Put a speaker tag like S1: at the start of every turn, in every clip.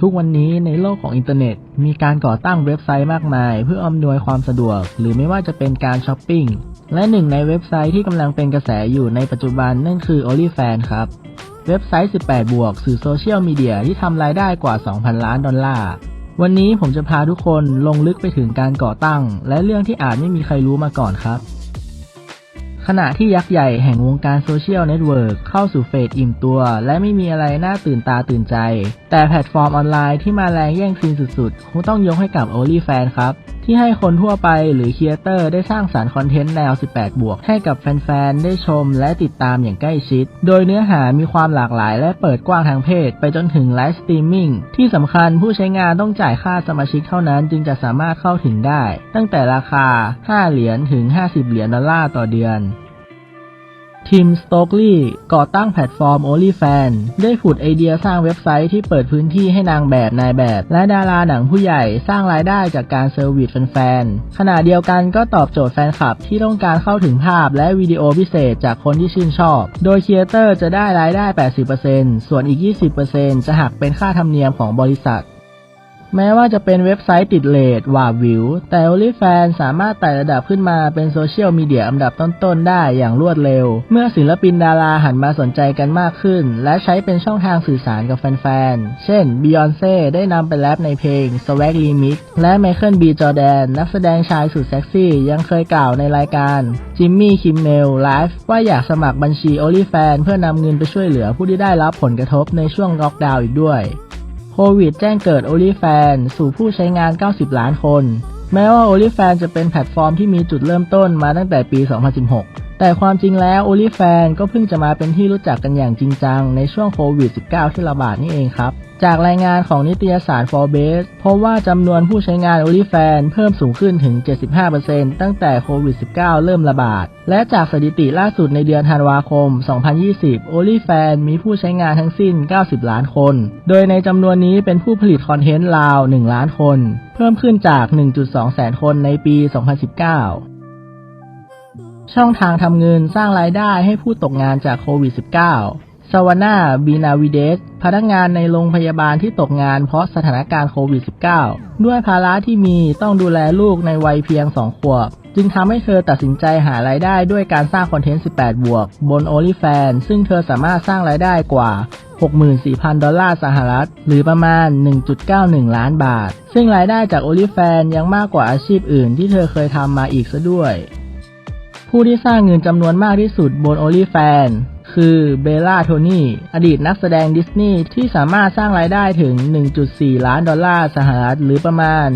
S1: ทุกวันนี้ในโลกของอินเทอร์เน็ต มีการก่อตั้งเว็บไซต์มากมาย เพื่ออำนวยความสะดวก หรือไม่ว่าจะเป็นการช้อปปิ้ง และหนึ่งในเว็บไซต์ที่กำลังเป็นกระแสอยู่ในปัจจุบันนั่นคือ OnlyFans ครับ เว็บไซต์ 18 บวก สื่อโซเชียลมีเดียที่ทำรายได้กว่า 2,000 ล้านดอลลาร์ วันนี้ผมจะพาทุกคนลงลึกไปถึงการก่อตั้ง และเรื่องที่อาจไม่มีใครรู้มาก่อนครับ ขณะที่ยักษ์ใหญ่แห่งวงการโซเชียลเน็ตเวิร์กเข้าสู่เฟสอิ่มตัว และไม่มีอะไรน่าตื่นตาตื่นใจ แต่แพลตฟอร์มออนไลน์ที่มาแรงแย่งซีนสุดๆ คงต้องยกให้กับ OnlyFans ครับ ที่ให้คนทั่วไปหรือครีเอเตอร์ได้สร้างสารรค์คอนเทนต์แนว 18 บวก ให้กับแฟนๆ ได้ชมและติดตามอย่างใกล้ชิด โดยเนื้อหามีความหลากหลายและเปิดกว้างทางเพศ ไปจนถึงไลฟ์สตรีมมิ่งที่สำคัญผู้ใช้งานต้องจ่ายค่าสมาชิกเท่านั้นจึงจะสามารถเข้าถึงได้ ตั้งแต่ราคา 5 เหรียญถึง 50 เหรียญดอลลาร์ต่อเดือน ทีมสโตกลีย์ก่อตั้งแพลตฟอร์ม OnlyFan ได้ผุดไอเดียสร้างเว็บไซต์ที่เปิดพื้นที่ให้นางแบบนายแบบ และดาราหนังผู้ใหญ่สร้างรายได้จากการเซอร์วิสแฟนๆขณะเดียวกันก็ตอบโจทย์แฟนคลับที่ต้องการเข้าถึงภาพและวิดีโอพิเศษจากคนที่ชื่นชอบ โดยครีเอเตอร์จะได้รายได้ 80%ส่วนอีก 20%จะหักเป็นค่าธรรมเนียมของบริษัท แม้ว่าจะเป็นเว็บไซต์ติดเลทว่าวิว แต่ OnlyFans สามารถไต่ระดับขึ้นมาเป็นโซเชียลมีเดียอันดับต้นๆ ได้อย่างรวดเร็ว เมื่อศิลปินดาราหันมาสนใจกันมากขึ้น และใช้เป็นช่องทางสื่อสารกับแฟนๆ เช่น Beyonce ได้นำไปแรปในเพลง Swag Remix และ Michael B. Jordan นักแสดงชายสุดเซ็กซี่ ยังเคยกล่าวในรายการ Jimmy Kimmel Live ว่าอยากสมัครบัญชี OnlyFans เพื่อนำเงินไปช่วยเหลือผู้ที่ได้รับผลกระทบในช่วงล็อกดาวน์อีกด้วย โควิดแจ้งเกิด o อ l y f a n สู่ผู้ใช้งาน 90 ล้านคน แม้ว่า o อ l y f a n จะเป็นแพลตฟอร์มที่มีจุดเริ่มต้นมาตั้งแต่ปี 2016 แต่ความจริงแล้ว OnlyFans ก็เพิ่งจะมาเป็นที่รู้จักกันอย่างจริงจังในช่วงโควิด -19 ที่ระบาดนี่เองครับ จากรายงานของนิตยสาร Forbes พบว่าจำนวนผู้ใช้งาน OnlyFans เพิ่มสูงขึ้นถึง 75%ตั้งแต่โควิด -19 เริ่มระบาด และจากสถิติล่าสุดในเดือนธันวาคม 2020 OnlyFans มีผู้ใช้งานทั้งสิ้น 90 ล้านคน โดยในจำนวนนี้เป็นผู้ผลิตคอนเทนต์ราว 1 ล้านคน เพิ่มขึ้นจาก 1.2 แสนคนในปี 2019 ช่องทางทำเงินสร้างรายได้ให้ผู้ตกงานจากโควิด -19 สวาน่าบีนาวิเดส พนักงานในโรงพยาบาลที่ตกงานเพราะสถานการณ์โควิด -19 ด้วยภาระที่มีต้องดูแลลูกในวัยเพียง 2 ขวบ จึงทำให้เธอตัดสินใจหารายได้ด้วยการสร้างคอนเทนต์ 18 บวก บน o n l y f a n ซึ่งเธอสามารถสร้างรายได้กว่า64,000 ดอลลาร์สหรัฐ หรือประมาณ 1.91 ล้านบาท ซึ่งรายได้จาก OnlyFans ยังมากกว่าอาชีพอื่นที่เธอเคยทำมาอีกซะด้วย ผู้ที่สร้างเงินจำนวนมากที่สุดบน OnlyFans คือเบลล่าโทนี่ อดีตนักแสดงดิสนีย์ที่สามารถสร้างรายได้ถึง 1.4 ล้านดอลลาร์สหรัฐหรือประมาณ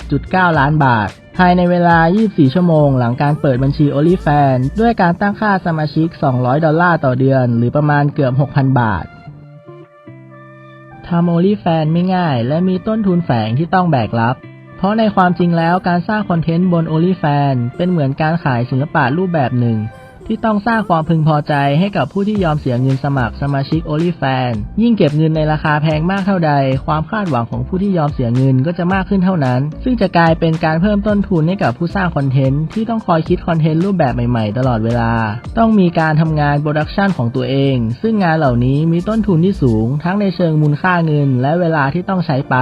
S1: 41.9 ล้านบาท ภายในเวลา 24 ชั่วโมงหลังการเปิดบัญชี OnlyFans ด้วยการตั้งค่าสมาชิก 200 ดอลลาร์ต่อเดือน หรือประมาณเกือบ 6,000 บาททำ OnlyFans ไม่ง่าย และมีต้นทุนแฝงที่ต้องแบกรับ เพราะในความจริงแล้วการสร้างคอนเทนต์บน OnlyFans เป็นเหมือนการขายศิลปะรูปแบบหนึ่ง ที่ต้องสร้างความพึงพอใจให้กับผู้ที่ยอมเสียเงินสมัครสมาชิก OnlyFan ยิ่งเก็บเงินในราคาแพงมากเท่าใด ความคาดหวังของผู้ที่ยอมเสียเงินก็จะมากขึ้นเท่านั้น ซึ่งจะกลายเป็นการเพิ่มต้นทุนให้กับผู้สร้างคอนเทนต์ที่ต้องคอยคิดคอนเทนต์รูปแบบใหม่ๆ ตลอดเวลา ต้องมีการทำงานโปรดักชันของตัวเอง ซึ่งงานเหล่านี้มีต้นทุนที่สูง ทั้งในเชิงมูลค่าเงิน และเวลาที่ต้องใช้ไป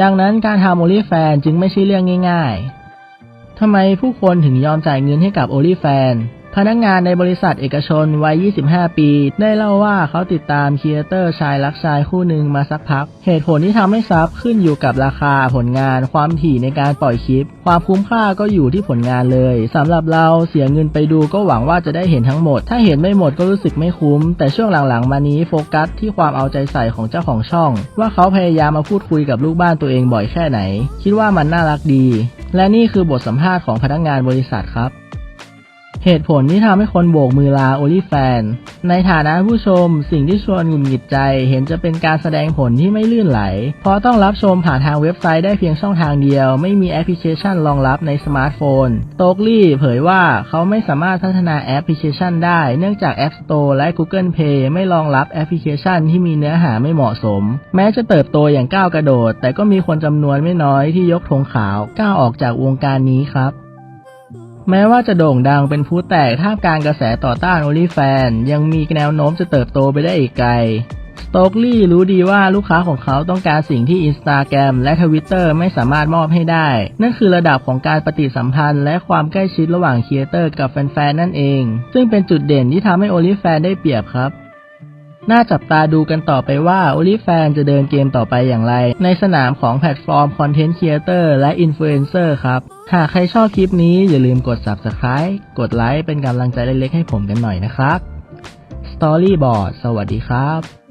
S1: ดังนั้นการทำ OnlyFan จึงไม่ใช่เรื่องง่าย ๆทำไมผู้คนถึงยอมจ่ายเงินให้กับ OnlyFan พนักงานในบริษัทเอกชนวัย 25 ปี ได้เล่าว่าเขาติดตามครีเอเตอร์ชายรักชายคู่หนึ่งมาสักพัก เหตุผลที่ทำให้ซับขึ้นอยู่กับราคาผลงาน ความถี่ในการปล่อยคลิป ความคุ้มค่าก็อยู่ที่ผลงานเลยสำหรับเราเสียเงินไปดูก็หวังว่าจะได้เห็นทั้งหมด ถ้าเห็นไม่หมดก็รู้สึกไม่คุ้ม แต่ช่วงหลังๆ มานี้โฟกัสที่ความเอาใจใส่ของเจ้าของช่อง ว่าเขาพยายามมาพูดคุยกับลูกบ้านตัวเองบ่อยแค่ไหน คิดว่ามันน่ารักดี และนี่คือบทสัมภาษณ์ของพนักงานบริษัทครับ เหตุผลที่ทำให้คนโบกมือลาโอลิแฟน ในฐานะผู้ชมสิ่งที่ชวนหงุดหงิดใจ เห็นจะเป็นการแสดงผลที่ไม่ลื่นไหล เพราะต้องรับชมผ่านทางเว็บไซต์ได้เพียงช่องทางเดียว ไม่มีแอปพลิเคชันรองรับในสมาร์ทโฟน โตกลี่เผยว่าเขาไม่สามารถพัฒนาแอปพลิเคชันได้เนื่องจาก App Store และ Google Play ไม่รองรับแอปพลิเคชันที่มีเนื้อหาไม่เหมาะสม แม้จะเติบโตอย่างก้าวกระโดด แต่ก็มีคนจำนวนไม่น้อยที่ยกธงขาวก้าวออกจากวงการนี้ครับ แม้ว่าจะโด่งดังเป็นผู้แตกท่ามกลางกระแสต่อต้านโอลีแฟน ยังมีแนวโน้มจะเติบโตไปได้อีกไกล สโตกลี่รู้ดีว่าลูกค้าของเขาต้องการสิ่งที่อินสตาแกรมและทวิตเตอร์ไม่สามารถมอบให้ได้ นั่นคือระดับของการปฏิสัมพันธ์และความใกล้ชิดระหว่างครีเอเตอร์กับแฟนๆนั่นเอง ซึ่งเป็นจุดเด่นที่ทำให้โอลิแฟนได้เปรียบครับ น่าจับตาดูกันต่อไปว่า OnlyFans จะเดินเกมต่อไปอย่างไร ในสนามของแพลตฟอร์มคอนเทนต์ครีเอเตอร์และอินฟลูเอนเซอร์ครับ หากใครชอบคลิปนี้อย่าลืมกด Subscribe กดไลค์เป็นกำลังใจเล็กๆให้ผมกันหน่อยนะครับ Storyboard สวัสดีครับ